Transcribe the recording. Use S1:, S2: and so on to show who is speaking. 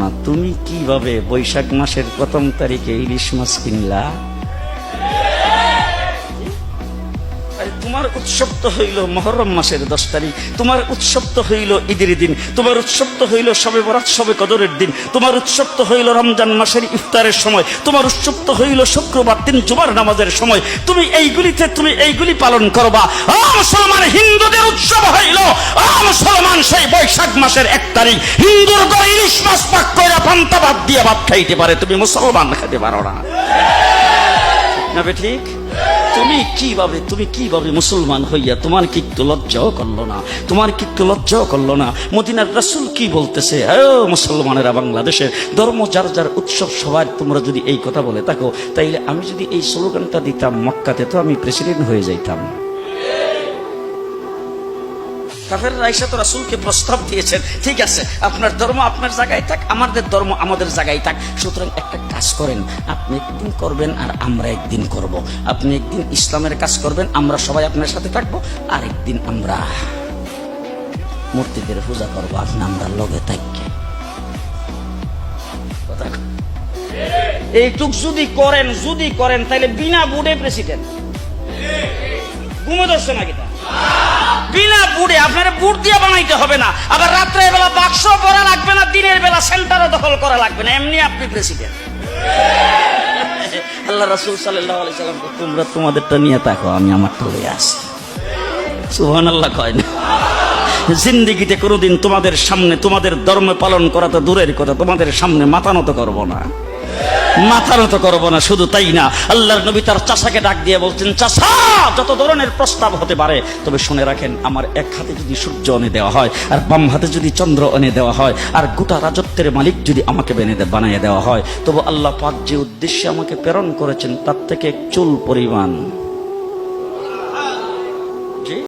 S1: না, তুমি কীভাবে বৈশাখ মাসের প্রথম তারিখে ইলিশ মাছ কিনলা? তোমার উৎসব তো হইল মহরম মাসের দশ তারিখ। তোমার উৎসব তো হইল ঈদের দিন। তোমার উৎসব তো হইল সবে বরাত, সবে কদরের দিন। তোমার উৎসব তো হইল রমজান মাসের ইফতারের সময়। তোমার উৎসব তো হইল শুক্রবার দিন জুমার নামাজের সময়। তুমি এইগুলিতে, তুমি এইগুলি পালন করবা। মুসলমান মুসলমান সেই বৈশাখ মাসের এক তারিখ। হিন্দুর গো ইলিশ মাছ পাক করে পান্তা দিয়ে ভাত খাইতে পারে। তুমি মুসলমান খেতে পারো না। না ঠিক? তুমি কীভাবে তুমি কীভাবে মুসলমান হইয়া তোমার কি একটু লজ্জাও করল না? তোমার কি একটু লজ্জাও করল না? মদিনার রাসুল কি বলতেছে? ও মুসলমানেরা বাংলাদেশের ধর্ম যার যার উৎসব সবার তোমরা যদি এই কথা বলে থাকো, তাইলে আমি যদি এই স্লোগানটা দিতাম মক্কাতে, তো আমি প্রেসিডেন্ট হয়ে যাইতাম। কাফের রাইসা তো রাসুলকে প্রস্তাব দিয়েছেন, ঠিক আছে, আপনার ধর্ম আপনার জায়গায় থাক, আমাদের ধর্ম আমাদের জায়গায় থাক। সুতরাং একটা কাজ করেন, আপনি একদিন করবেন আর আমরা একদিন করব। আপনি একদিন ইসলামের কাজ করবেন, আমরা সবাই আপনার সাথে থাকব আর একদিন আমরা মূর্তিদের পূজা করব, আপনি আমরা লগে থাকি। এইটুক যদি করেন যদি করেন তাহলে বিনা বুড়ে প্রেসিডেন্ট ঘুমে ধরছে আপনার বুট দিয়ে বানাইতে হবে না। আবার রাত্রের বেলা বাক্স পরা লাগবে না, দিনের বেলা সেন্টারও দখল করা লাগবে না। এমনি আপনি প্রেসিডেন্ট আল্লাহ রাসুল সাল্লাহ সাল্লাম তোমরা তোমাদেরটা নিয়ে থাকো, আমি আমার টলে আসি সুহান আল্লাহ কয় না। জিন্দিগিতে কোনোদিন তোমাদের সামনে, তোমাদের ধর্ম পালন করা তো দূরের কথা, তোমাদের সামনে মাথা নত করব না। মাথা নত করব না, শুধু তাই না। আল্লাহর নবী তার চাষাকে ডাক দিয়ে বলছেন, চাষা, যত ধরনের প্রস্তাব হতে পারে, তবে শুনে রাখেন, আমার এক হাতে যদি সূর্য এনে দেওয়া হয়, আর বাম হাতে যদি চন্দ্র এনে দেওয়া হয়, আর গোটা রাজত্বের মালিক যদি আমাকে বেনে বানিয়ে দেওয়া হয়, তবু আল্লাহ পাক যে উদ্দেশ্যে আমাকে প্রেরণ করেছেন, তার থেকে চুল পরিমাণ